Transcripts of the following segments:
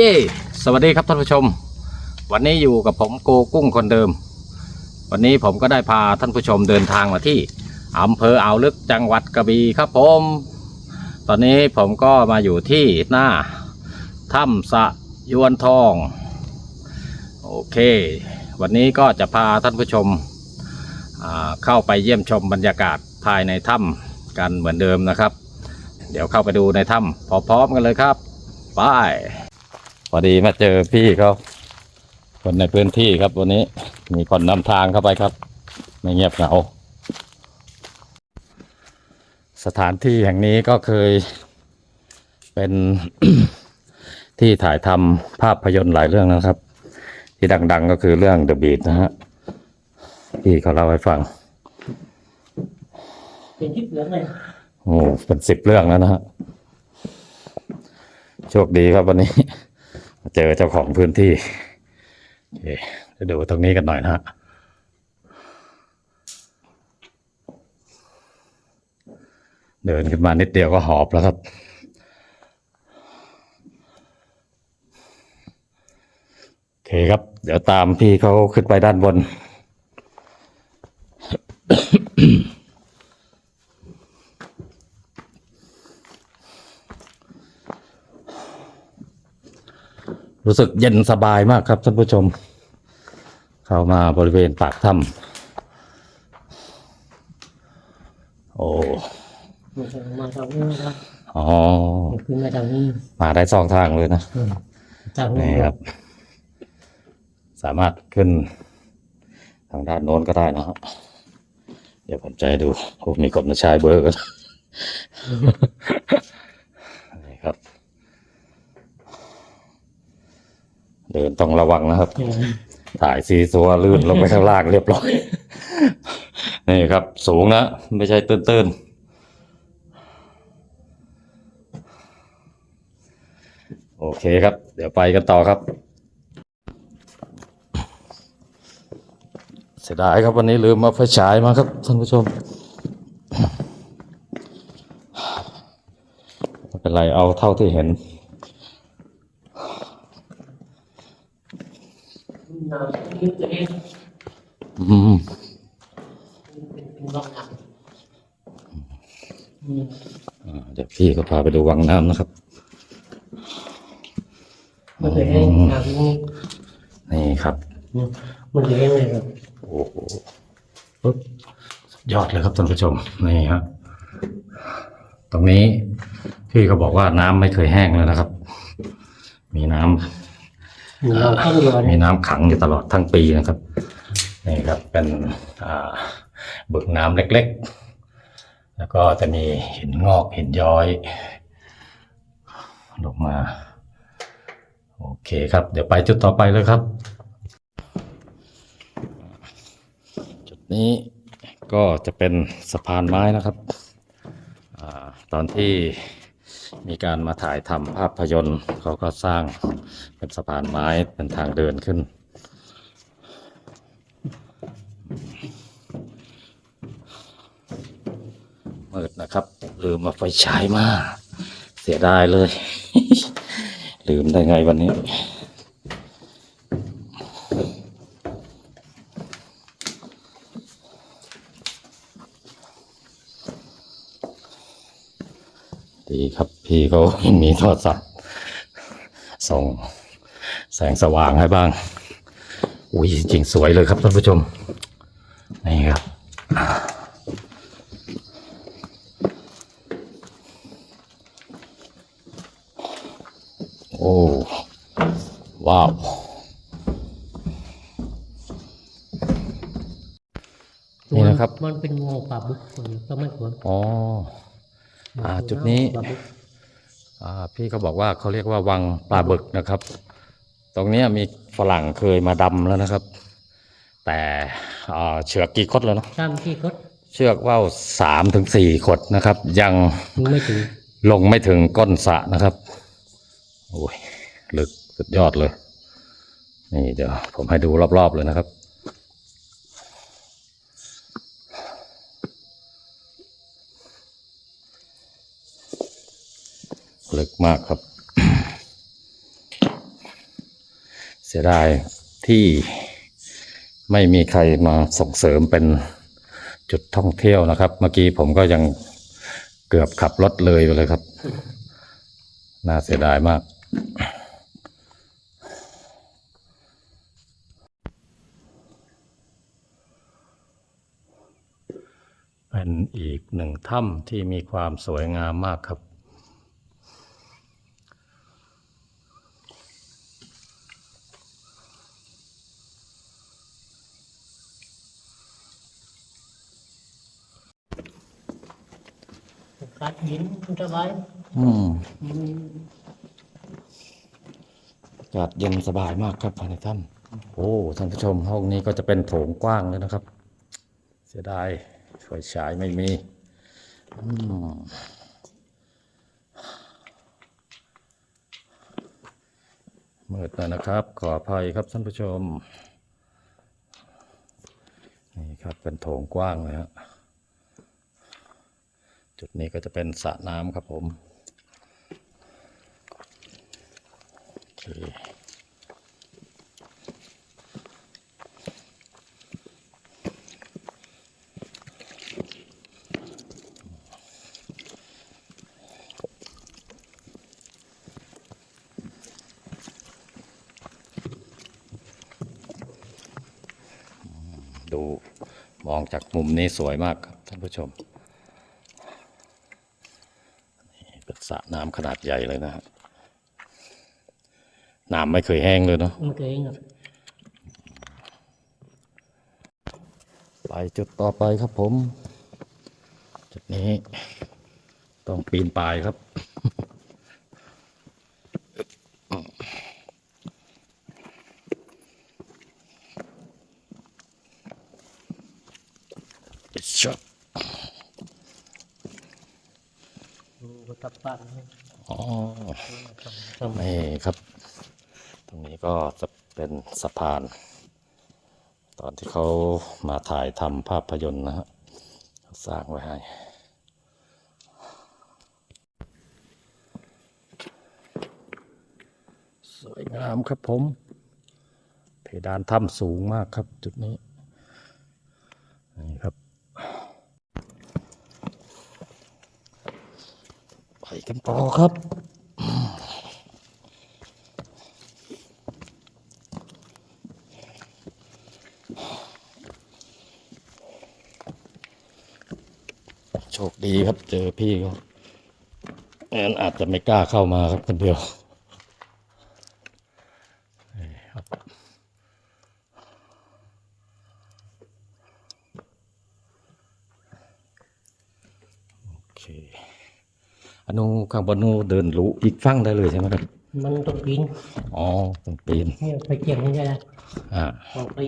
เย่ สวัสดีครับท่านผู้ชม วันนี้อยู่กับผมโกกุ้งคนเดิม วันนี้ผมก็ได้พาท่านผู้ชมเดินทางมาที่อำเภออ่าวลึกจังหวัดกระบี่ครับผม ตอนนี้ผมก็มาอยู่ที่หน้าถ้ำสะยวนทอง โอเค วันนี้ก็จะพาท่านผู้ชมเข้าไปเยี่ยมชมบรรยากาศภายในถ้ำกันเหมือนเดิมนะครับ เดี๋ยวเข้าไปดูในถ้ำพร้อมๆกันเลยครับ ไป พอดีมาเจอพี่เขาคนในพื้นที่ครับวันนี้มีคนนำทางเข้าไปครับ ไม่เงียบเหงาสถานที่แห่งนี้ก็เคยเป็นที่ถ่ายทำภาพยนตร์หลายเรื่องนะครับ ที่ดัง ๆก็คือเรื่อง The Beat นะฮะพี่เขาเล่าให้ฟังเป็นทิพย์เหลืองเลยโอ้เป็นสิบเรื่องแล้วนะฮะโชคดีครับวันนี้มา เจอเจ้าของพื้นที่โอเดี๋ยวดูตรงนี้กันหน่อยนะฮะเดินขึ้นมานิดเดียวก็หอบแล้วครับ โอเคครับ เดี๋ยวตามพี่เขาขึ้นไปด้านบน รู้สึกเย็นสบายมากครับท่านผู้ชม เข้ามาบริเวณปากถ้ำโอ้มาทางมาทางนี้นะอ๋อขึ้นมาทางนี้มาได้สองทางเลยนะอืมทางนี้นี่ครับ สามารถขึ้น ทางด้านโน้นก็ได้นะฮะเดี๋ยวผมจะให้ดูโอ้มีกบนะชายเบอร์กันนี่ครับ เดินต้องระวังนะครับอืมถ่ายซีซัวลื่นลงไปข้างล่างเรียบร้อย นี่ครับ สูงนะ ไม่ใช่ตื้นๆ โอเคครับ เดี๋ยวไปกันต่อครับ เสียดายครับวันนี้ลืมมาไฟฉายมาครับท่านผู้ชมไม่เป็นไรเอาเท่าที่เห็น หนาวนิดเองอืมเป็นเป็นร่องน้ำอืมอ่าเดี๋ยวพี่ก็พาไปดูวังน้ำนะครับมันจะแห้งน้ำนี่นี่ครับอืมมันจะแห้งเลยครับ โอ้โหปึ๊บสุดยอดเลยครับท่านผู้ชม นี่ฮะ ตรงนี้พี่ก็บอกว่าน้ำไม่เคยแห้งเลยนะครับ มีน้ำ มีเราเข้าร้อนมีน้ำขังอยู่ตลอดทั้งปีนะครับนี่ครับเป็นอ่าบึกน้ำเล็กๆ แล้วก็จะมีหินงอกหินย้อยลงมา โอเคครับ เดี๋ยวไปจุดต่อไปเลยครับ จุดนี้ก็จะเป็นสะพานไม้นะครับอาตอนที่มีการมาถ่ายทำภาพยนตร์เขาก็สร้าง เป็นสะพานไม้เป็นทางเดินขึ้น มืดนะครับ ลืมมาไฟฉายมา เสียดายเลย ลืมได้ไงวันนี้ดีครับ พี่เขามีโทรศัพท์ส่ง แสงสว่างให้บ้าง อุ้ยจริงๆสวยเลยครับท่านผู้ชม นี่ครับ โอ้ ว้าว นี่นะครับ มันเป็นงูป่าบุกก็ไม่ควรอ๋ออ่าจุดนี้ป่าบึกอ่าพี่เขาบอกว่าเขาเรียกว่าวังปลาบึกนะครับ ตรงเนี้ยมีฝรั่งเคยมาดำแล้วนะครับ แต่อ่าเชือกกี่คดแล้วเนาะตามที่เขาเชือกว่าวสามถึงสี่ขดนะครับ ยังไม่ถึงลงไม่ถึงก้นสระนะครับโอ้ยลึกสุดยอดเลย นี่เดี๋ยวผมให้ดูรอบๆเลยนะครับ ลึกมากครับ เสียดายที่ไม่มีใครมาส่งเสริมเป็นจุดท่องเที่ยวนะครับ เมื่อกี้ผมก็ยังเกือบขับรถเลยไปเลยครับ น่าเสียดายมาก เป็นอีกหนึ่งถ้ำที่มีความสวยงามมากครับ กัดหินสบายอืมมันอากาศเย็นสบายมากครับภายในถ้ำโอ้ท่านผู้ชมห้องนี้ก็จะเป็นโถงกว้างเลยนะครับ เสียดายไฟฉายไม่มีอืมมืดหน่อยนะครับ ขออภัยครับท่านผู้ชม นี่ครับเป็นโถงกว้างเลยฮะ จุดนี้ก็จะเป็นสระน้ำครับผมโอเคดูมองจากมุมนี้สวยมากครับท่านผู้ชมนี่เป็น สระน้ำขนาดใหญ่เลยนะฮะน้ำไม่เคยแห้งเลยเนาะมันเองครับไปจุดต่อไปครับผม จุดนี้ ต้องปีนป่ายครับ ช็อต มันก็ตั บปันอ๋อนี่ครับ ตรงนี้ก็จะเป็นสะพาน ตอนที่เขามาถ่ายทำภาพยนตร์นะฮะเขาสร้างไว้ให้สวยงามครับผม เพดานถ้ำสูงมากครับจุดนี้ นี่ครับ ไปกันต่อครับโชคดีครับเจอพี่เขาแอนอาจจะไม่กล้าเข้ามาครับคนเดียวนี่ครับโอเค อนุข้างบนนูนเดินรู้อีกฝั่งได้เลยใช่ไหมครับ มันต้องปีนอ๋อต้องปีนเนี่ยไปเกี่ยงมันจะได้อ่าออกไป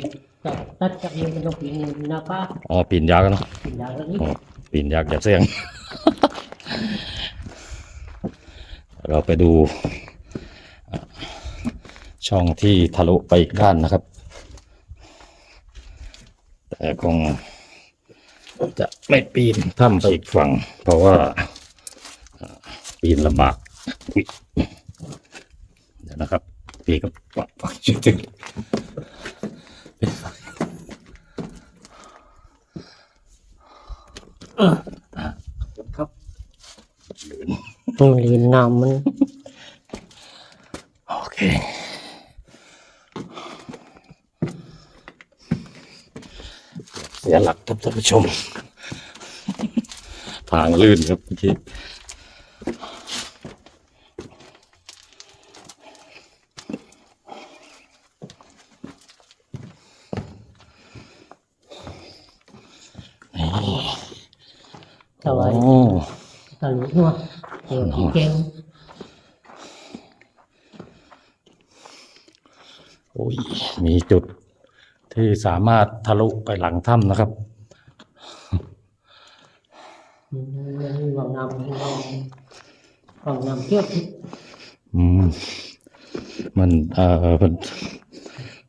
ตัดตัดจากนี้มันต้องปีนหน้าป้าอ๋อปีนยากเนอะปีนอย่างนี้อ๋อปีนยากอย่าเสี่ยง เราไปดูอะช่องที่ทะลุไปอีกด้านนะครับ แต่คงจะไม่ปีนถ้ำไปอีกฝั่ง เพราะว่าอะ ปีนลำบากอุ๊ยเดี๋ยวนะครับพี่ก็ปักปักช่วยดึงครับมันลีนน้ำมัน โอเคเสียหลักครับท่านผู้ชม ทางลื่นครับเมื่อกี้นี่ สบาย โอ้ ตะลุหัว เกี่ยวที่เก่งโอ้ยมีจุดที่สามารถทะลุไปหลังถ้ำนะครับมันมีวังน้ำวังวังน้ำเทียบอืมมันเอ่อเป็น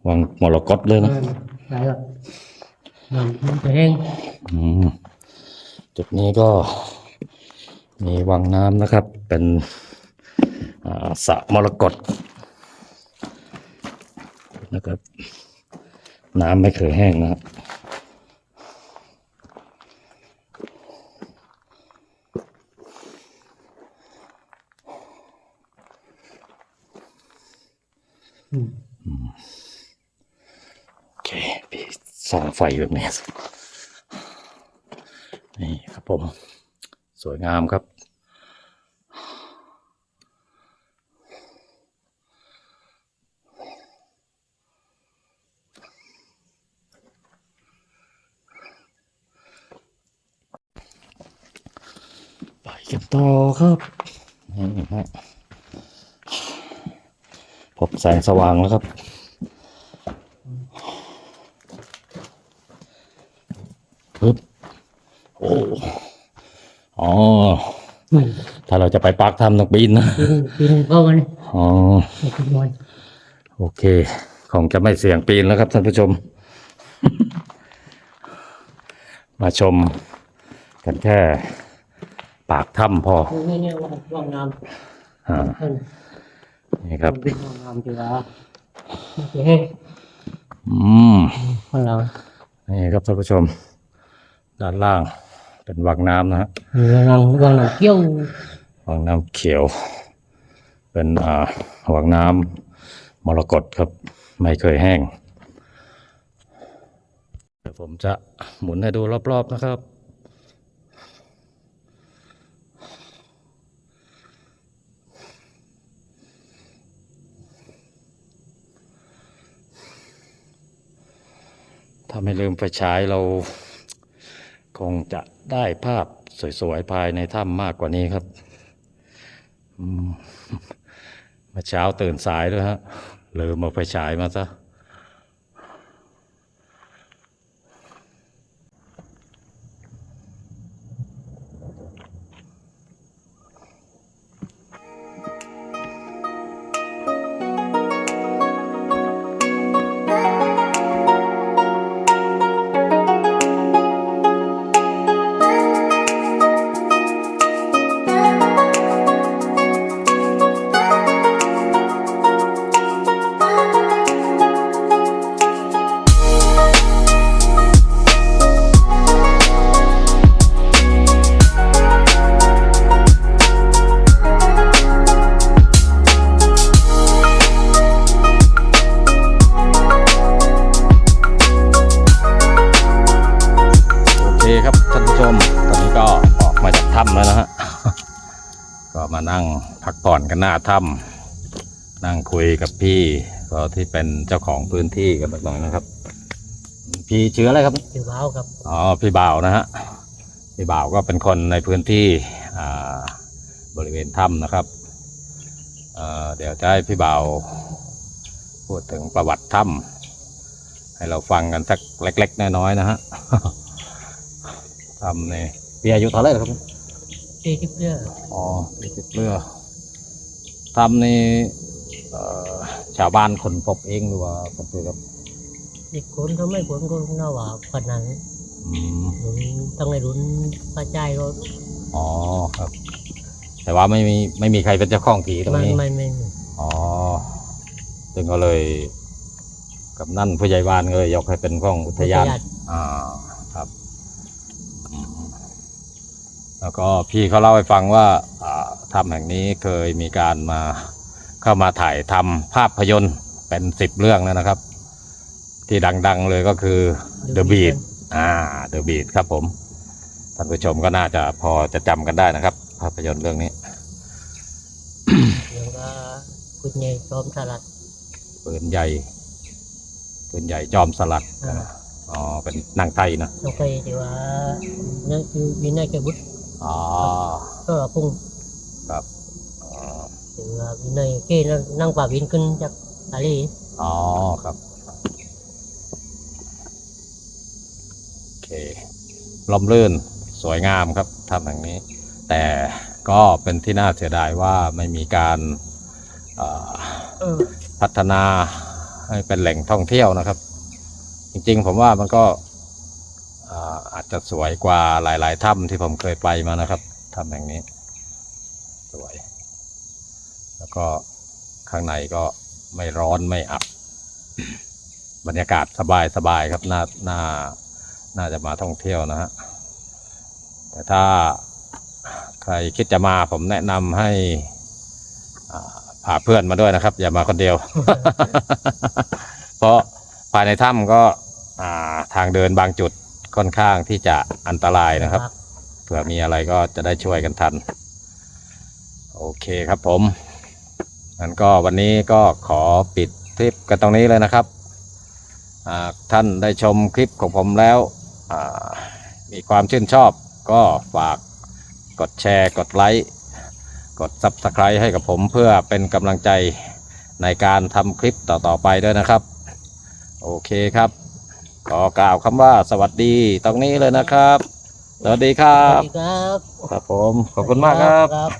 วังมรกตเลยมันะนหลายแบบน้ำมันแห้งอืมจุดนี้ก็ มีวังน้ำนะครับ เป็นสระมรกตนะครับ น้ำไม่เคยแห้งนะครับโอเคพี่ส่องไฟแบบนี้ นี่ครับผม สวยงามครับ กันต่อครับนี่ฮะพบแสงสว่างแล้วครับปึ๊บโอ้อ๋ออืมถ้าเราจะไปปักทำต้องปีนนะปีนปีนเข้ามาเนี่ยอ๋อไม่ปีนบอลโอเคคงจะไม่เสี่ยงปีนแล้วครับท่านผู้ชม มาชมกันแค่ ปากถ้ำพอนี่เนี่ยว่างว่างน้อ่าำท่านนี่ครับเป็นว่างน้ำจีว่าโอเคอืมของเรานี่ครับท่านผู้ชม ด้านล่างเป็นวังน้ำนะฮะมีว่างน้ำว่างน้ำเกี้ยววังน้ำเขียว เป็นอ่าวังน้ำมรกตครับ ไม่เคยแห้งเดี๋ยวผมจะหมุนให้ดูรอบๆนะครับ ถ้าไม่ลืมไฟฉายเราคงจะได้ภาพสวยๆภายในถ้ำมากกว่านี้ครับมาเช้าตื่นสายด้วยฮะลืมเอาไฟฉายมาซะ นั่งพักผ่อนกันหน้าถ้ำนั่งคุยกับพี่ก็ที่เป็นเจ้าของพื้นที่กันสักหน่อยนะครับ พี่ชื่ออะไรครับจีว้าวครับอ๋อพี่บ่าวนะฮะพี่บ่าวก็เป็นคนในพื้นที่อ่าบริเวณถ้ำนะครับเอ่อเดี๋ยวจะให้พี่บ่าวพูดถึงประวัติถ้ำให้เราฟังกันสักเล็ก ๆ น้อยๆนะฮะถ้ำนี่พี่อายุเท่าไหร่แล้วครับ เจ๊ทิพย์เรืออ๋อสี่สิบเรือถ้ำนี่เอ่อชาวบ้านคนพบเองหรือว่าคนเพื่อครับเด็กคนเขาไม่คนก็น่าว่าขนาดนั้นอืมหนุนต้องในรุนป้าใจายก็อ๋อครับ แต่ว่าไม่มีไม่มีใครเป็นเจ้าของผีตรงไม่นี้ไม่ไม่อ๋อจึงก็เลยกับนั่นผู้ใหญ่บ้านก็เลยยกให้เป็นของอุทยานอ่าครับอืม แล้วก็พี่เขาเล่าให้ฟังว่าอ่าถ้ำแห่งนี้เคยมีการมาเข้ามาถ่ายทำภาพยนตร์เป็นสิบเรื่องแล้วนะครับ ที่ดังๆเลยก็คือ The Beat อ่า The Beat ครับผม ท่านผู้ชมก็น่าจะพอจะจำกันได้นะครับ ภาพยนตร์เรื่องนี้แล้วก็คุณยายจอมสลัดปืนใหญ่ปืนใหญ่จอมสลัดอ่าอ๋อเป็นหนังไทยนะน้องเคยที่ว่านั่นคือวินัยแกบุตร อ๋อก็พุ่งครับอ๋อถึงว่าวินัยเก้นั่งป่าวินขึ้นจากทะเลอ๋อครับโอเคลมลื่นสวยงามครับทำอย่างนี้ แต่ก็เป็นที่น่าเสียดายว่าไม่มีการเอ่อเออพัฒนาให้เป็นแหล่งท่องเที่ยวนะครับ จริงๆ ผมว่ามันก็ อาอาจจะสวยกว่าหลายๆถ้ำที่ผมเคยไปมานะครับถ้ำแห่งนี้ สวย แล้วก็ข้างในก็ไม่ร้อนไม่อับ บรรยากาศสบายสบายครับน่าน่าน่าจะมาท่องเที่ยวนะฮะแต่ถ้าใครคิดจะมาผมแนะนำให้อ่าพาเพื่อนมาด้วยนะครับ อย่ามาคนเดียว เพราะภายในถ้ำก็อ่าทางเดินบางจุด ค่อนข้างที่จะอันตรายนะครับ เผื่อมีอะไรก็จะได้ช่วยกันทัน โอเคครับผมงั้นก็วันนี้ก็ขอปิดคลิปกันตรงนี้เลยนะครับอ่าท่านได้ชมคลิปของผมแล้วอ่ามีความชื่นชอบก็ฝากกดแชร์ กดไลค์กด Subscribe ให้กับผมเพื่อเป็นกำลังใจในการทำคลิปต่อ ๆ ไปด้วยนะครับ โอเคครับ ขอกล่าวคำว่าสวัสดีตรงนี้เลยนะครับ สวัสดีคสรัวับ สดีครับ ครับผม ขอบคุณมากครับครับ